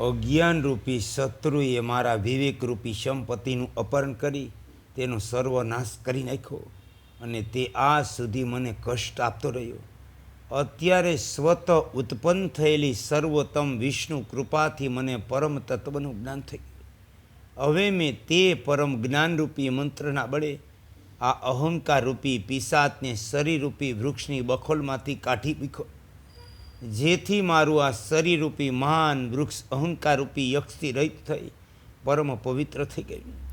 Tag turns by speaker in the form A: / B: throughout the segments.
A: અજ્ઞાનરૂપી શત્રુએ મારા વિવેકરૂપી સંપત્તિનું અપહરણ કરી, તેનો સર્વનાશ કરી નાખ્યો અને તે આ સુધી મને કષ્ટ આપતો રહ્યો. અત્યારે સ્વત ઉત્પન્ન થયેલી સર્વોત્તમ વિષ્ણુ કૃપાથી મને પરમ તત્વનું જ્ઞાન થયું. હવે મેં તે પરમ જ્ઞાનરૂપી મંત્રના બળે આ અહંકારરૂપી પિશાચને શરીરરૂપી વૃક્ષની બખોલમાંથી કાઢી મૂક્યો. જેથી મારું આ શરીરરૂપી મહાન વૃક્ષ અહંકારરૂપી યક્ષથી રહિત થઈ, પરમ પવિત્ર થઈ ગયું.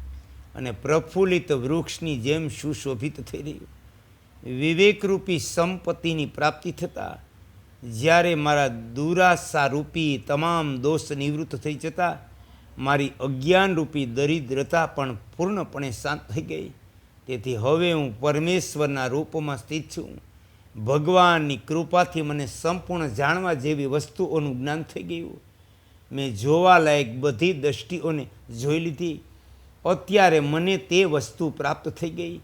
A: અને પ્રફુલ્લિત વૃક્ષની જેમ સુશોભિત થઈ રહ્યું. વિવેકરૂપી સંપત્તિની પ્રાપ્તિ થતાં, જ્યારે મારા દુરાશારૂપી તમામ દોષ નિવૃત્ત થઈ જતા, મારી અજ્ઞાનરૂપી દરિદ્રતા પણ પૂર્ણપણે શાંત થઈ ગઈ. તેથી હવે હું પરમેશ્વરના રૂપમાં સ્થિત છું. ભગવાનની કૃપાથી મને સંપૂર્ણ જાણવા જેવી વસ્તુઓનું જ્ઞાન થઈ ગયું. મેં જોવાલાયક બધી દ્રષ્ટિઓને જોઈ લીધી. અત્યારે મને તે વસ્તુ પ્રાપ્ત થઈ ગઈ,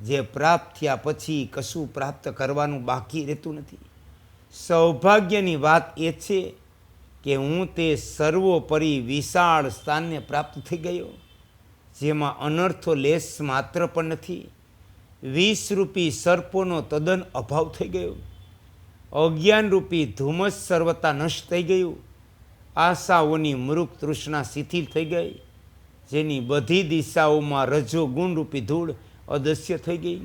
A: જે પ્રાપ્ત થયા પછી કશું પ્રાપ્ત કરવાનું બાકી રહેતું નથી. સૌભાગ્યની વાત એ છે કે હું તે સર્વોપરી વિશાળ સ્થાનને પ્રાપ્ત થઈ ગયો, જેમાં અનર્થો લેસ માત્ર પણ નથી. વીસ રૂપી સર્પોનો તદ્દન અભાવ થઈ ગયો. અજ્ઞાનરૂપી ધુમ્મસ સર્વતા નષ્ટ થઈ ગયું. આશાઓની મૃગ તૃષ્ણા શિથિલ થઈ ગઈ. જેની બધી દિશાઓમાં રજો ગુણરૂપી ધૂળ અદશ્ય થઈ ગઈ.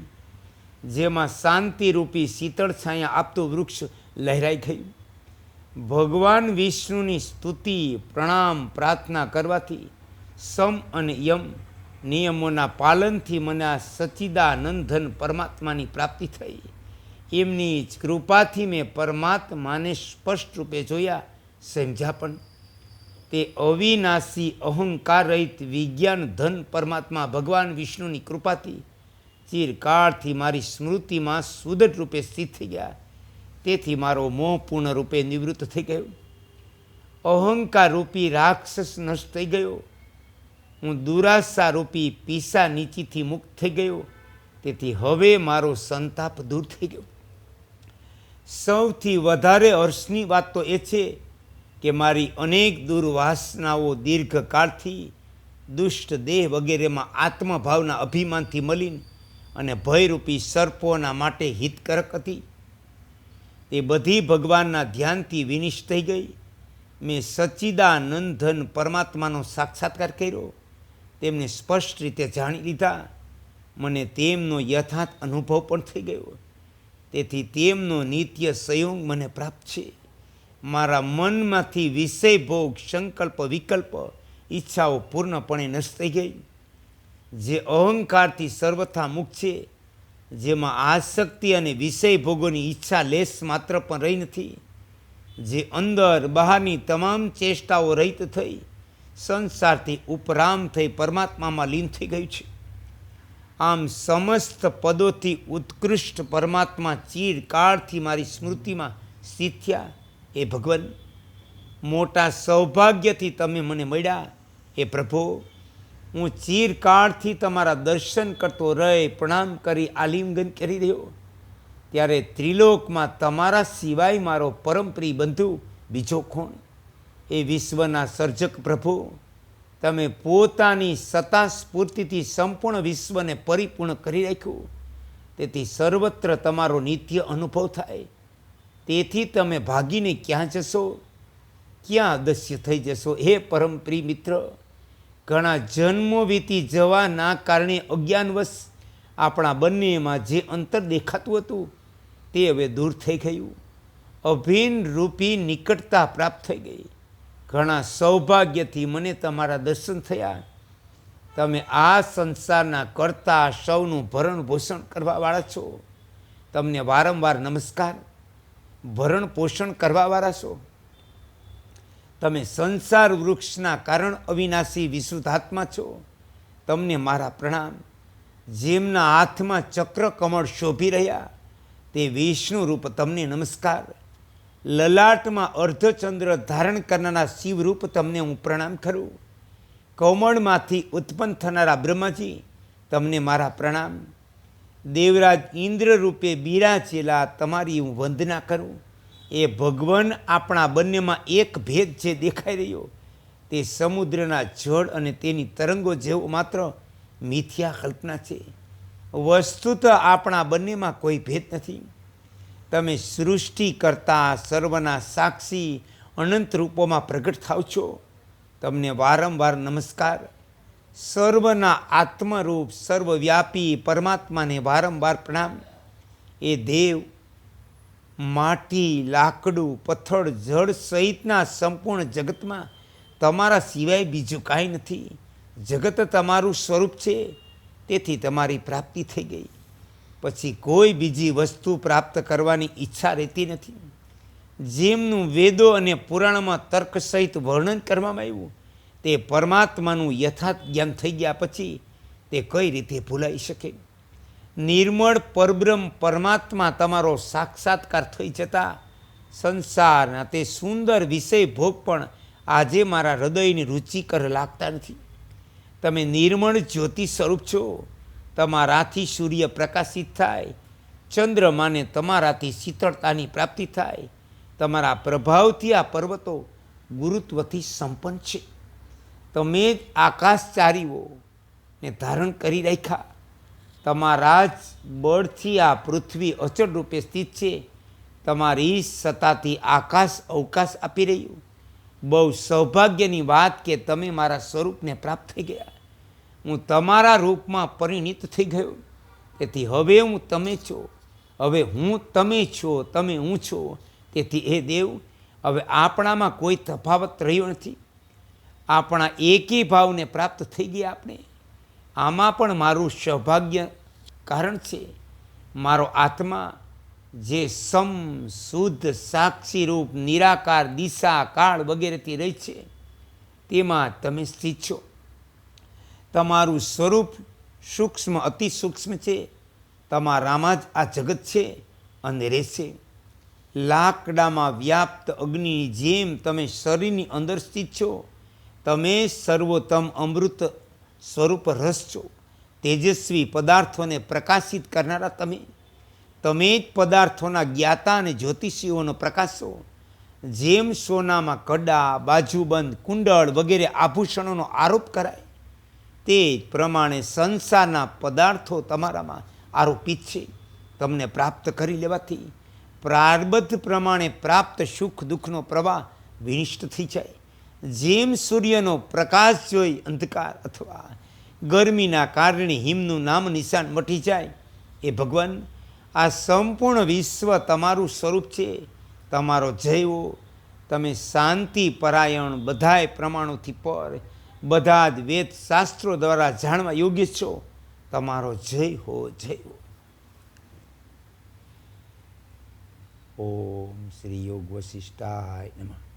A: જેમાં શાંતિરૂપી શીતળ છાયા આપતું વૃક્ષ લહેરાઈ ગયું. ભગવાન વિષ્ણુની સ્તુતિ, પ્રણામ, પ્રાર્થના કરવાથી સમ અને યમ નિયમોના પાલનથી મને આ સચ્ચિદાનંદન પરમાત્માની પ્રાપ્તિ થઈ. એમની જ કૃપાથી મેં પરમાત્માને સ્પષ્ટ રૂપે જોયા. સમજ્યા પણ. તે અવિનાશી અહંકાર રહિત વિજ્ઞાન ધન પરમાત્મા ભગવાન વિષ્ણુની કૃપાથી ચિરકાળથી મારી સ્મૃતિમાં સુદૃઢ રૂપે સ્થિત થઈ ગયા. તેથી મારો મોહ પૂર્ણ રૂપે નિવૃત્ત થઈ ગયો. અહંકાર રૂપી રાક્ષસ નષ્ટ થઈ ગયો. હું દુરાશા રૂપી પીસા નીચીથી મુક્ત થઈ ગયો. તેથી હવે મારો સંતાપ દૂર થઈ ગયો. સૌથી વધારે હર્ષની વાત તો એ છે કે મારી અનેક દુર્વાસનાઓ દીર્ઘકાળથી દુષ્ટ દેહ વગેરેમાં આત્મભાવના અભિમાનથી મલિન અને ભયરૂપી સર્પોના માટે હિતકારક હતી. તે બધી ભગવાનના ધ્યાનથી વિનિશ થઈ ગઈ. મેં સચ્ચિદાનંદન પરમાત્માનો સાક્ષાત્કાર કર્યો. તેમને સ્પષ્ટ રીતે જાણી લીધા. મને તેમનો યથાર્થ અનુભવ પણ થઈ ગયો. તેથી તેમનો નિત્ય સંયોગ મને પ્રાપ્ત છે. મારા મનમાંથી વિષય ભોગ સંકલ્પ, વિકલ્પ, ઈચ્છાઓ પૂર્ણપણે નષ્ટ થઈ ગઈ. જે અહંકારથી સર્વથા મુક્ત છે, જેમાં આસક્તિ અને વિષય ભોગોની ઈચ્છા લેસ માત્ર પણ રહી નથી. જે અંદર બહારની તમામ ચેષ્ટાઓ રહિત થઈ સંસારથી ઉપરામ થઈ પરમાત્મામાં લીન થઈ ગયું છે. આમ સમસ્ત પદોથી ઉત્કૃષ્ટ પરમાત્મા ચીરકાળથી મારી સ્મૃતિમાં સ્થિત થયા એ ભગવાન, મોટા સૌભાગ્યથી તમે મને મળ્યા. એ પ્રભુ, હું ચીરકાળથી તમારા દર્શન કરતો રહે, પ્રણામ કરી, આલિંગન કરી રહ્યો. ત્યારે ત્રિલોકમાં તમારા સિવાય મારો પરમપ્રિય બંધુ, બીજો કોણ? એ વિશ્વના સર્જક પ્રભુ, તમે પોતાની સત્તા સ્ફૂર્તિથી સંપૂર્ણ વિશ્વને પરિપૂર્ણ કરી રાખ્યું. તેથી સર્વત્ર તમારો નિત્ય અનુભવ થાય. તેથી તમે ભાગીને ક્યાં જશો? ક્યાં અદસ્ય થઈ જશો? હે પરમપ્રિય મિત્ર, ઘણા જન્મો વીતી જવાના કારણે અજ્ઞાનવશ આપણા બંનેમાં જે અંતર દેખાતું હતું, તે હવે દૂર થઈ ગયું. અભિન્ન રૂપી નિકટતા પ્રાપ્ત થઈ ગઈ. ઘણા સૌભાગ્યથી મને તમારા દર્શન થયા. તમે આ સંસારના કરતા સૌનું ભરણ પોષણ કરવાવાળા છો. તમને વારંવાર નમસ્કાર, ભરણ પોષણ કરવાવાળા છો. તમે સંસાર વૃક્ષના કારણ અવિનાશી વિશુદ્ધાત્મા છો. તમને મારા પ્રણામ. જેમના હાથમાં ચક્ર કમળ શોભી રહ્યા, તે વિષ્ણુ રૂપ તમને નમસ્કાર. લલાટમાં અર્ધચંદ્ર ધારણ કરનારા શિવરૂપ તમને હું પ્રણામ કરું. કમળમાંથી ઉત્પન્ન થનારા બ્રહ્માજી, તમને મારા પ્રણામ. દેવરાજ ઇન્દ્ર રૂપે બિરાજેલા તમારી હું વંદના કરું. એ ભગવાન આપણા બંનેમાં એક ભેદ જે દેખાઈ રહ્યો, તે સમુદ્રના જળ અને તેની તરંગો જેવો માત્ર મિથ્યા કલ્પના છે. વસ્તુત આપણા બંનેમાં કોઈ ભેદ નથી. તમે સૃષ્ટિ કરતા, સર્વના સાક્ષી, અનંત રૂપોમાં પ્રગટ થાવ છો. તમને વારંવાર નમસ્કાર. સર્વના આત્મરૂપ, સર્વવ્યાપી પરમાત્માને વારંવાર પ્રણામ. એ દેવ, માટી, લાકડું, પથ્થર, જળ સહિતના સંપૂર્ણ જગતમાં તમારા સિવાય બીજું કાંઈ નથી. જગત તમારું સ્વરૂપ છે. તેથી તમારી પ્રાપ્તિ થઈ ગઈ. પછી કોઈ બીજી વસ્તુ પ્રાપ્ત કરવાની ઈચ્છા રહેતી નથી. જેમનું વેદો અને પુરાણમાં તર્ક સહિત વર્ણન કરવામાં આવ્યું, તે પરમાત્માનું યથાર્થ જ્ઞાન થઈ ગયા પછી તે કઈ રીતે ભૂલાઈ શકે? નિર્મળ પરબ્રહ્મ પરમાત્મા તમારો સાક્ષાત્કાર થઈ જતા સંસારના તે સુંદર વિષય ભોગ પણ આજે મારા હૃદયની રુચિકર લાગતા નથી. તમે નિર્મળ જ્યોતિ સ્વરૂપ છો. તમારાથી સૂર્ય પ્રકાશિત થાય. ચંદ્રમાને તમારાથી શીતળતાની પ્રાપ્તિ થાય. તમારા પ્રભાવથી આ પર્વતો ગુરુત્વથી સંપન્ન છે. તમે જ આકાશચારીઓ ને ધારણ કરી રાખ્યા. તમારા જ બળથી આ પૃથ્વી અચળ રૂપે સ્થિત છે. તમારી સત્તાથી આકાશ અવકાશ આપી રહ્યું. બહુ સૌભાગ્યની વાત કે તમે મારા સ્વરૂપને પ્રાપ્ત થઈ ગયા. હું તમારા રૂપમાં પરિણિત થઈ ગયો. તેથી હવે હું તમે છો. હવે હું તમે છો, તમે હું છો. તેથી એ દેવ, હવે આપણામાં કોઈ તફાવત રહ્યો નથી. આપણા એકી ભાવને પ્રાપ્ત થઈ ગયા આપણે. આમાં પણ મારું સૌભાગ્ય કારણ છે. મારો આત્મા જે સમ, શુદ્ધ, સાક્ષી રૂપ, નિરાકાર, દિશા, કાળ વગેરેથી રહી છે, તેમાં તમે સ્થિત છો. તમારું સ્વરૂપ સૂક્ષ્મ, અતિ સૂક્ષ્મ છે. તમારામાં જ આ જગત છે અને રહેશે. લાકડામાં વ્યાપ્ત અગ્નિની જેમ તમે શરીરની અંદર સ્થિત છો, તમે સર્વોત્તમ અમૃત સ્વરૂપ રસ છો. તેજસ્વી પદાર્થોને પ્રકાશિત કરનારા તમે. તમે જ પદાર્થોના જ્ઞાતા અને જ્યોતિષીઓનો પ્રકાશો જેમ સોનામાં કડા, બાજુબંધ, કુંડળ વગેરે આભૂષણોનો આરોપ કરાય તે જ પ્રમાણે સંસારના પદાર્થો તમારામાં આરોપિત છે. તમને પ્રાપ્ત કરી લેવાથી પ્રારબ્ધ પ્રમાણે પ્રાપ્ત સુખ દુઃખનો પ્રવાહ વિનિષ્ટ થઈ જાય. જેમ સૂર્યનો પ્રકાશ જોઈ અંધકાર અથવા ગરમીના કારણે હિમનું નામ નિશાન મટી જાય, એ ભગવાન, આ સંપૂર્ણ વિશ્વ તમારું સ્વરૂપ છે. તમારો જૈવો તમે શાંતિ પરાયણ બધાય પ્રમાણોથી પર બધા જ વેદ શાસ્ત્રો દ્વારા જાણવા યોગ્ય છો. તમારો જય હો જય હો. ઓમ શ્રી યોગ વશિષ્ઠાય નમઃ.